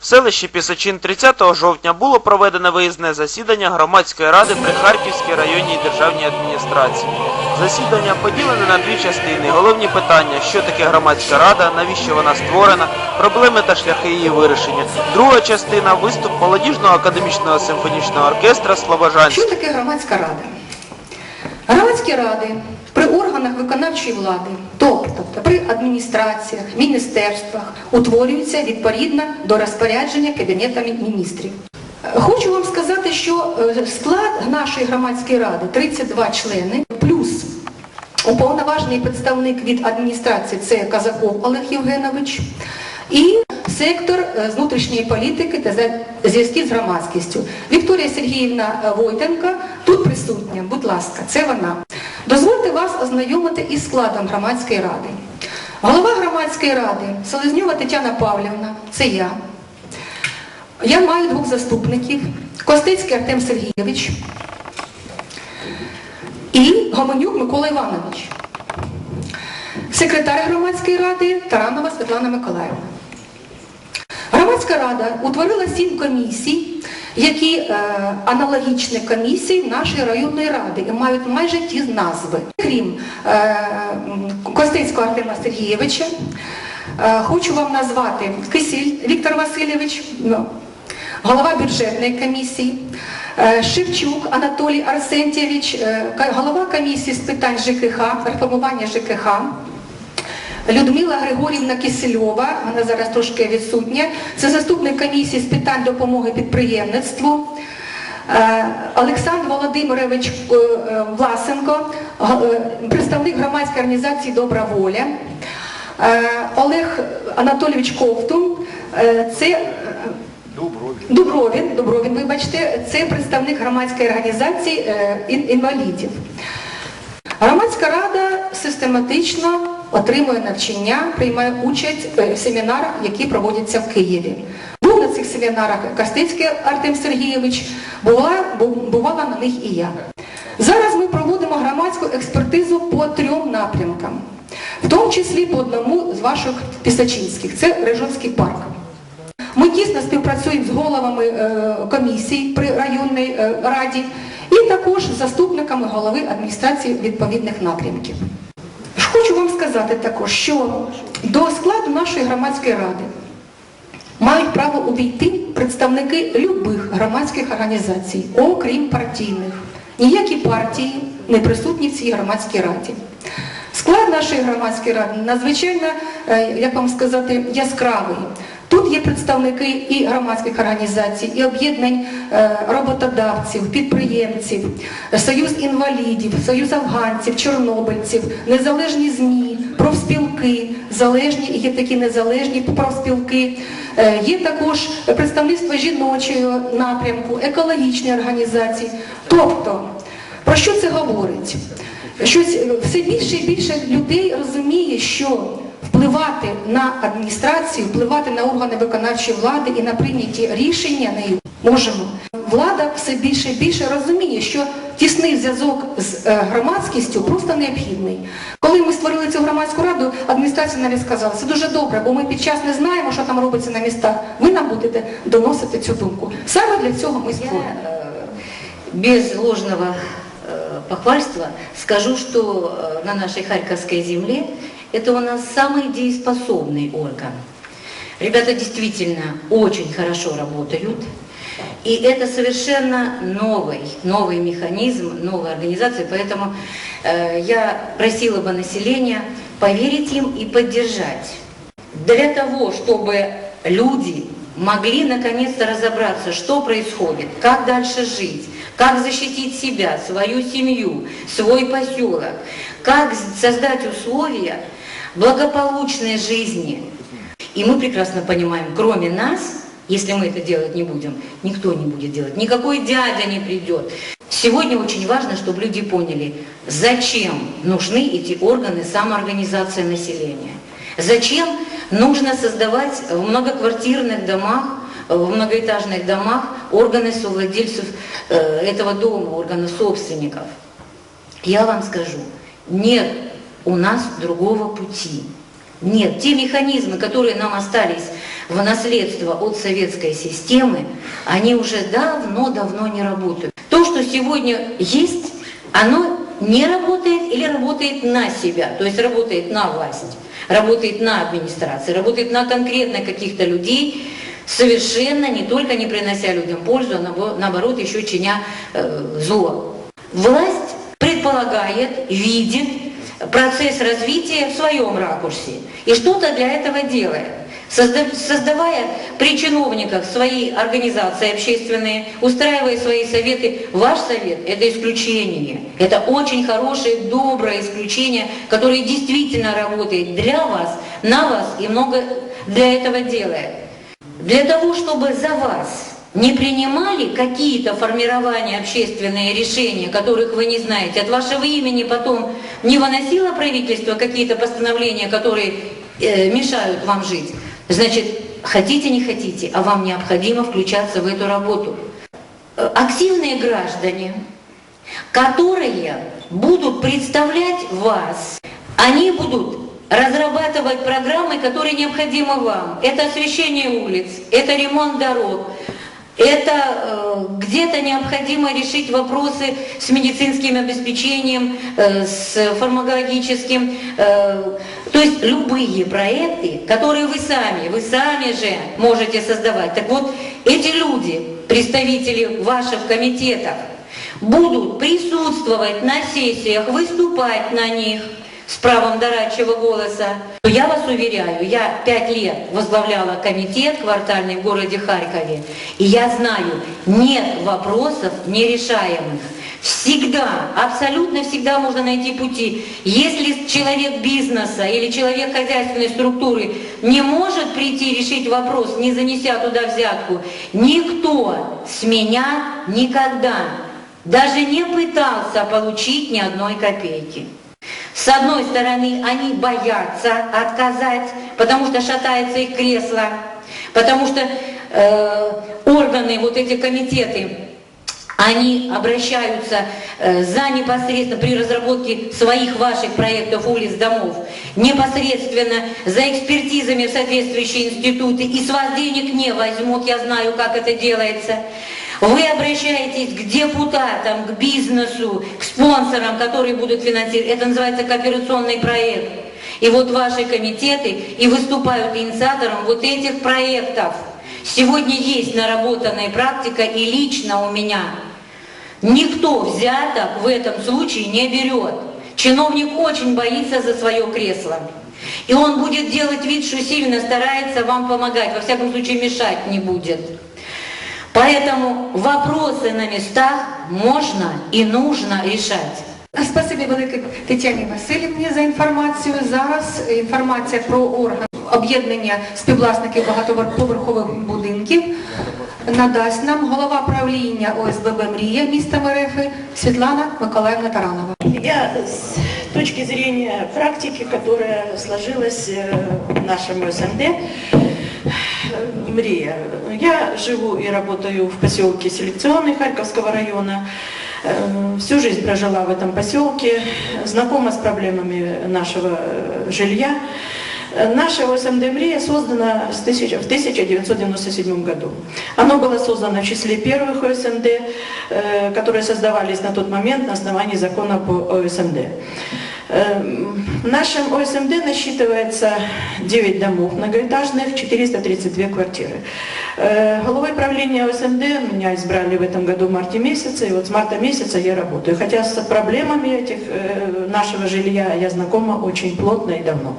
В селищі Пісочин 30 жовтня було проведено виїзне засідання громадської ради при Харківській районній державній адміністрації. Засідання поділене на дві частини. Головні питання, що таке громадська рада, навіщо вона створена, проблеми та шляхи її вирішення. Друга частина виступ молодіжного академічного симфонічного оркестра Слобожанськ. Що таке громадська рада? Громадські ради при органах виконавчої влади, тобто при адміністраціях, міністерствах, утворюється відповідно до розпорядження Кабінетами міністрів. Е, Хочу вам сказати, що е, склад нашої громадської ради 32 члени, плюс уповноважений представник від адміністрації це Казаков Олег Євгенович, і сектор е, з внутрішньої політики та зв'язків з громадськістю. Вікторія Сергіївна е, Войтенка тут присутня, будь ласка, це вона. Дозвольте вас ознайомити із складом громадської ради. Голова громадської ради Селезньова Тетяна Павлівна, це я. Я маю двох заступників: Костицький Артем Сергійович і Гомонюк Микола Іванович. Секретар громадської ради Таранова Світлана Миколаївна. Громадська рада утворила сім комісій, які е, аналогічні комісії нашої районної ради і мають майже ті назви. Крім е, Костицького Артема Сергійовича, е, хочу вам назвати Кисіль Віктор Васильович, ну, голова бюджетної комісії, е, Шевчук Анатолій Арсентьєвич, е, голова комісії з питань ЖКХ, реформування ЖКХ. Людмила Григорівна Кисельова, вона зараз трошки відсутня, це заступник комісії з питань допомоги підприємництву. Е, Олександр Володимирович е, е, Власенко, представник громадської організації Добра воля. Олег Анатолійович Ковтун, це е, Дубровін, Дубровін, вибачте, це представник громадської організації ін- інвалідів. Громадська рада систематично отримує навчання, приймає участь е, в семінарах, які проводяться в Києві. Був на цих семінарах Костицький Артем Сергійович, була, бувала на них і я. Зараз ми проводимо громадську експертизу по трьом напрямкам, в тому числі по одному з ваших пісачинських, це Рижонський парк. Ми тісно співпрацюємо з головами е, комісій при районній е, раді також заступниками голови адміністрації відповідних напрямків. Хочу вам сказати також, що до складу нашої громадської ради мають право увійти представники любих громадських організацій, окрім партійних. Ніякі партії не присутні в цій громадській раді. Склад нашої громадської ради надзвичайно, е, як вам сказати, яскравий. Тут є представники і громадських організацій, і об'єднань е, роботодавців, підприємців, Союз інвалідів, Союз афганців, чорнобильців, незалежні ЗМІ, профспілки, залежні і є такі незалежні профспілки. Е, Є також представництво жіночого напрямку, екологічні організації. Тобто, про що це говорить? Щось все більше і більше людей розуміє, що впливати на адміністрацію, впливати на органи виконавчої влади і на прийняті рішення нею можемо. Влада все більше і більше розуміє, що тісний зв'язок з е, громадськістю просто необхідний. Коли ми створили цю громадську раду, адміністрація навіть сказала, це дуже добре, бо ми під час не знаємо, що там робиться на містах. Ви нам будете доносити цю думку. Саме для цього ми створені. Я э, без ложного э, похвальства скажу, что э, на нашей Харьковской земле Это у нас самый дееспособный орган. Ребята действительно очень хорошо работают. И это совершенно новый, новый механизм, новая организация. Поэтому э, я просила бы население поверить им и поддержать. Для того, чтобы люди могли наконец-то разобраться, что происходит, как дальше жить, как защитить себя, свою семью, свой поселок, как создать условия благополучной жизни. И мы прекрасно понимаем, кроме нас, если мы это делать не будем, никто не будет делать, никакой дядя не придет. Сегодня очень важно, чтобы люди поняли, зачем нужны эти органы самоорганизации населения. Зачем нужно создавать в многоквартирных домах, в многоэтажных домах органы совладельцев э, этого дома, органы собственников. Я вам скажу, нет у нас другого пути. Нет, те механизмы, которые нам остались в наследство от советской системы, они уже давно-давно не работают. То, что сегодня есть, оно не работает или работает на себя, то есть работает на власть, работает на администрации, работает на конкретно каких-то людей, совершенно не только не принося людям пользу, а наоборот еще чиня э, зло. Власть предполагает, видит процесс развития в своем ракурсе и что-то для этого делает. Созда- Создавая при чиновниках свои организации общественные, устраивая свои советы, ваш совет – это исключение. Это очень хорошее, доброе исключение, которое действительно работает для вас, на вас и много для этого делает. Для того, чтобы за вас не принимали какие-то формирования, общественные решения, которых вы не знаете, от вашего имени потом не выносило правительство какие-то постановления, которые э, мешают вам жить, значит, хотите, не хотите, а вам необходимо включаться в эту работу. Э, Активные граждане, которые будут представлять вас, они будут разрабатывать программы, которые необходимы вам. Это освещение улиц, это ремонт дорог, это э, где-то необходимо решить вопросы с медицинским обеспечением, э, с фармакологическим, э, то есть любые проекты, которые вы сами, вы сами же можете создавать. Так вот, эти люди, представители ваших комитетов, будут присутствовать на сессиях, выступать на них с правом дорадчего голоса. Я вас уверяю, я пять лет возглавляла комитет квартальный в городе Харькове, и я знаю, нет вопросов нерешаемых. Всегда, абсолютно всегда можно найти пути. Если человек бизнеса или человек хозяйственной структуры не может прийти решить вопрос, не занеся туда взятку, никто с меня никогда даже не пытался получить ни одной копейки. С одной стороны, они боятся отказать, потому что шатается их кресло, потому что э, органы, вот эти комитеты, они обращаются э, за непосредственно при разработке своих ваших проектов улиц, домов, непосредственно за экспертизами в соответствующие институты, и с вас денег не возьмут, я знаю, как это делается. Вы обращаетесь к депутатам, к бизнесу, к спонсорам, которые будут финансировать. Это называется кооперационный проект. И вот ваши комитеты и выступают инициатором вот этих проектов. Сегодня есть наработанная практика и лично у меня. Никто взяток в этом случае не берет. Чиновник очень боится за свое кресло. И он будет делать вид, что сильно старается вам помогать, во всяком случае мешать не будет. Поэтому вопросы на местах можно и нужно решать. Спасибі велике Тетяні Васильівні за інформацію. Зараз інформація про орган об'єднання співвласників багатоповерхових будинків надасть нам голова правління ОСББ Мрія міста Мерефи Світлана Миколаївна Таранова. Я с точки зрения практики, которая сложилась э, в нашем СНД, э, Мрия. Я живу и работаю в поселке Селекционный Харьковского района. Э, Всю жизнь прожила в этом поселке, знакома с проблемами нашего э, жилья. Наше ОСМД «Мрия» создано с тысяча- в 1997 году. Оно было создано в числе первых ОСМД, э, которые создавались на тот момент на основании закона по ОСМД. Э, В нашем ОСМД насчитывается 9 домов многоэтажных, 432 квартиры. Э, Головой правления ОСМД меня избрали в этом году в марте месяце, и вот с марта месяца я работаю. Хотя с проблемами этих, э, нашего жилья я знакома очень плотно и давно.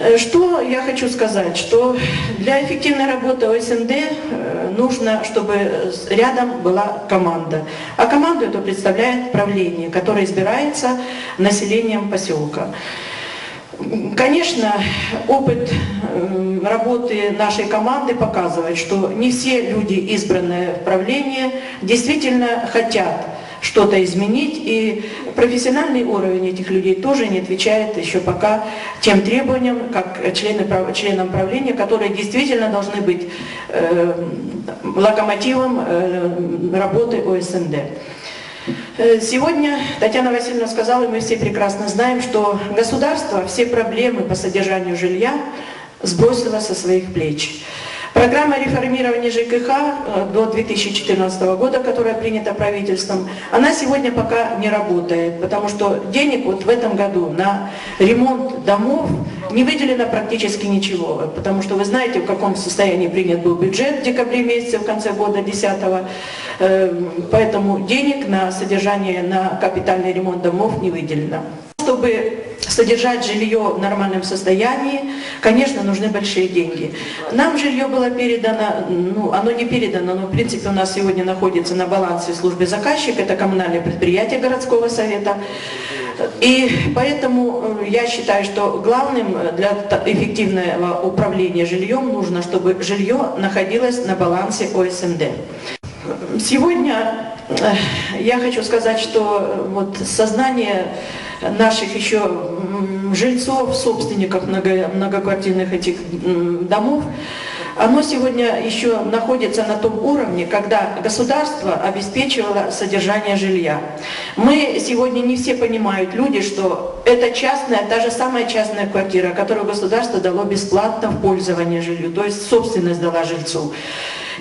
Э, Что я хочу сказать, что для эффективной работы ОСНД э, нужно, чтобы рядом была команда. А команду эту представляет правление, которое избирается населением поселка. Конечно, опыт э, работы нашей команды показывает, что не все люди, избранные в правление, действительно хотят что-то изменить, и профессиональный уровень этих людей тоже не отвечает еще пока тем требованиям, как члены, членам правления, которые действительно должны быть э, локомотивом э, работы ОСНД. Э, Сегодня Татьяна Васильевна сказала, и мы все прекрасно знаем, что государство все проблемы по содержанию жилья сбросила со своих плеч. Программа реформирования ЖКХ э, до 2014 года, которая принята правительством, она сегодня пока не работает, потому что денег вот в этом году на ремонт домов не выделено практически ничего, потому что вы знаете, в каком состоянии принят был бюджет в декабре месяце, в конце года 10 поэтому денег на содержание, на капитальный ремонт домов не выделено. Чтобы содержать жилье в нормальном состоянии, конечно, нужны большие деньги. Нам жилье было передано, ну, оно не передано, но в принципе у нас сегодня находится на балансе службы заказчик, это коммунальное предприятие городского совета. И поэтому э, я считаю, что главным для эффективного управления жильем нужно, чтобы жилье находилось на балансе ОСМД. Сегодня э, я хочу сказать, что э, вот сознание наших еще жильцов, собственников много- многоквартирных этих домов, оно сегодня еще находится на том уровне, когда государство обеспечивало содержание жилья. Мы сегодня не все понимают, люди, что это частная, та же самая частная квартира, которую государство дало бесплатно в пользование жилью, то есть собственность дала жильцу.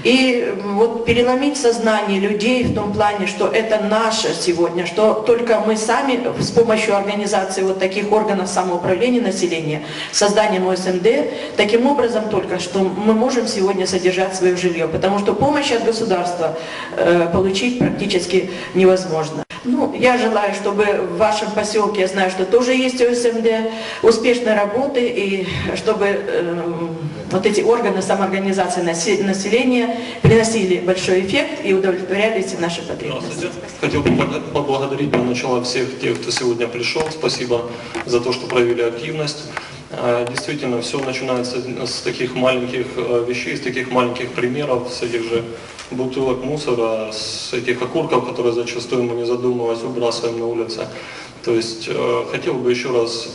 И вот переломить сознание людей в том плане, что это наше сегодня, что только мы сами с помощью организации вот таких органов самоуправления населения, созданием ОСМД, таким образом только, что мы можем сегодня содержать свое жилье, потому что помощь от государства э, получить практически невозможно. Ну, я желаю, чтобы в вашем поселке, я знаю, что тоже есть ОСМД, успешной работы, и чтобы э, вот эти органы самоорганизации насе- населения приносили большой эффект и удовлетворяли все наши потребности. Хотел бы поблагодарить для начала всех тех, кто сегодня пришел. Спасибо за то, что проявили активность. Э, Действительно, все начинается с таких маленьких э, вещей, с таких маленьких примеров, с этих же бутылок мусора, с этих окурков, которые зачастую мы не задумываясь выбрасываем на улице. То есть э, хотел бы еще раз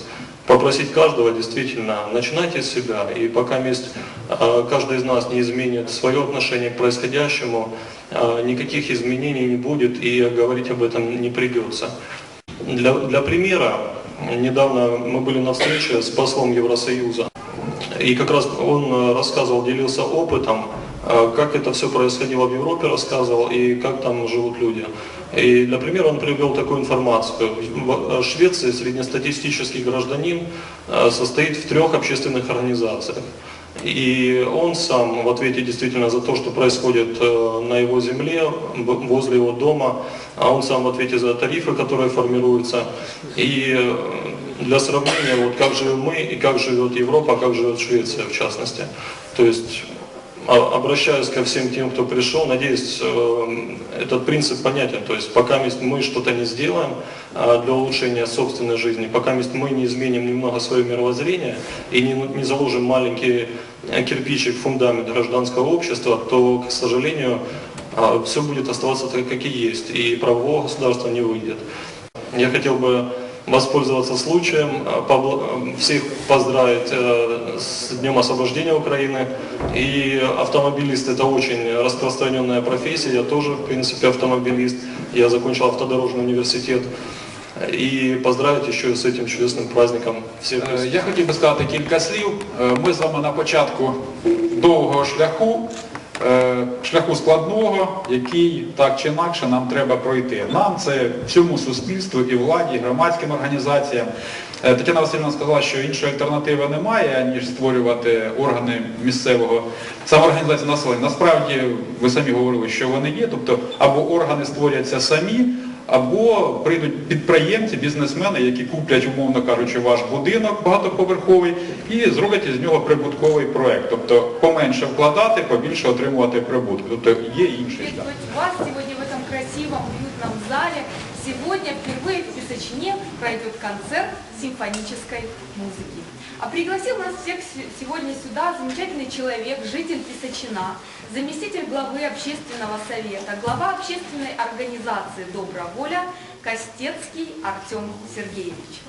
попросить каждого действительно, начинайте с себя. И пока есть, э, каждый из нас не изменит свое отношение к происходящему, э, никаких изменений не будет и говорить об этом не придется. Для, для примера, недавно мы были на встрече с послом Евросоюза. И как раз он э, рассказывал, делился опытом, как это все происходило в Европе, рассказывал, и как там живут люди. И для примера он привел такую информацию. В э, Швеции среднестатистический гражданин э, состоит в трех общественных организациях. И он сам в ответе действительно за то, что происходит э, на его земле, возле его дома, а он сам в ответе за тарифы, которые формируются. И для сравнения, вот как живем мы и как живет Европа, как живет Швеция в частности. То есть а- обращаюсь ко всем тем, кто пришел, надеюсь, э, этот принцип понятен. То есть пока мы- что-то не сделаем а, для улучшения собственной жизни, пока мы не изменим немного свое мировоззрение и не, заложим маленький кирпичик фундамент гражданского общества, то, к сожалению, все будет оставаться так, как и есть, и правового государства не выйдет. Я хотел бы воспользоваться случаем, э, побл- э, всех поздравить э, с Днем освобождения Украины. И автомобилист это очень распространенная профессия, я тоже, в принципе, автомобилист. Я закончил автодорожный университет. И поздравить еще и с этим чудесным праздником всех. Е, Я хотів би сказати кілька слів. Е, Ми з вами на початку довгого шляху, е, шляху складного, який так чи інакше нам треба пройти. Нам це всьому суспільству і владі, і громадським організаціям. Е, Тетяна Васильівна сказала, що іншої альтернативи немає, ніж створювати органи місцевого самоорганізації населення. Насправді, ви самі говорили, що вони є, тобто або органи створяться самі, або прийдуть підприємці, бізнесмени, які куплять, умовно кажучи, ваш будинок багатоповерховий і зроблять із нього прибутковий проект. Тобто поменше вкладати, побільше отримувати прибутку. Тобто є інший шлях. приветствовать вас сегодня в этом красивом, уютном зале. Сегодня впервые в Песочне пройдет концерт симфонической музыки. А пригласил нас всех се- сегодня сюда замечательный человек, житель Песочина, Заместитель главы общественного совета, глава общественной организации «Добрая воля» Костецкий Артем Сергеевич.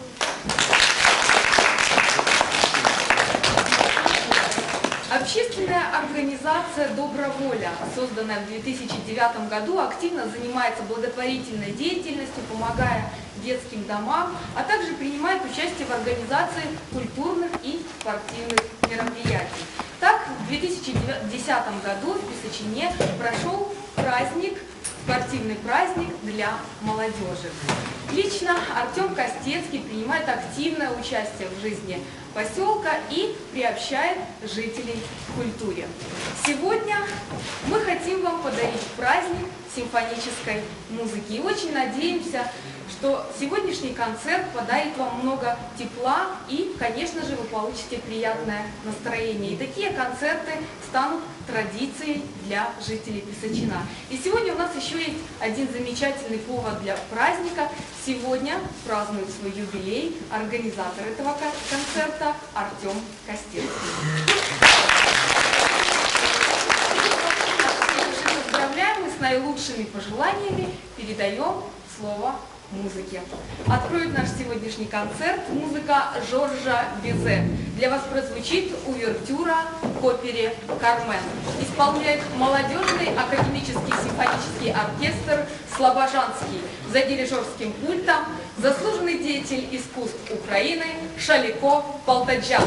Общественная организация «Добрая воля», созданная в 2009 году, активно занимается благотворительной деятельностью, помогая детским домам, а также принимает участие в организации культурных и спортивных мероприятий. Так, в 2010 году в Песочине прошел праздник, спортивный праздник для молодежи. Лично Артем Костецкий принимает активное участие в жизни поселка и приобщает жителей к культуре. Сегодня мы хотим вам подарить праздник симфонической музыки и очень надеемся, что сегодняшний концерт подарит вам много тепла и, конечно же, вы получите приятное настроение. И такие концерты станут традицией для жителей Песочина. И сегодня у нас еще есть один замечательный повод для праздника. Сегодня празднует свой юбилей организатор этого кон- концерта Артем Костецкий. Поздравляем и с наилучшими пожеланиями передаем слово музыке. Откроет наш сегодняшний концерт музыка Жоржа Бизе. Для вас прозвучит увертюра к опере «Кармен». Исполняет молодежный академический симфонический оркестр «Слобожанский» за дирижерским пультом заслуженный деятель искусств Украины Шалико Полтаджан.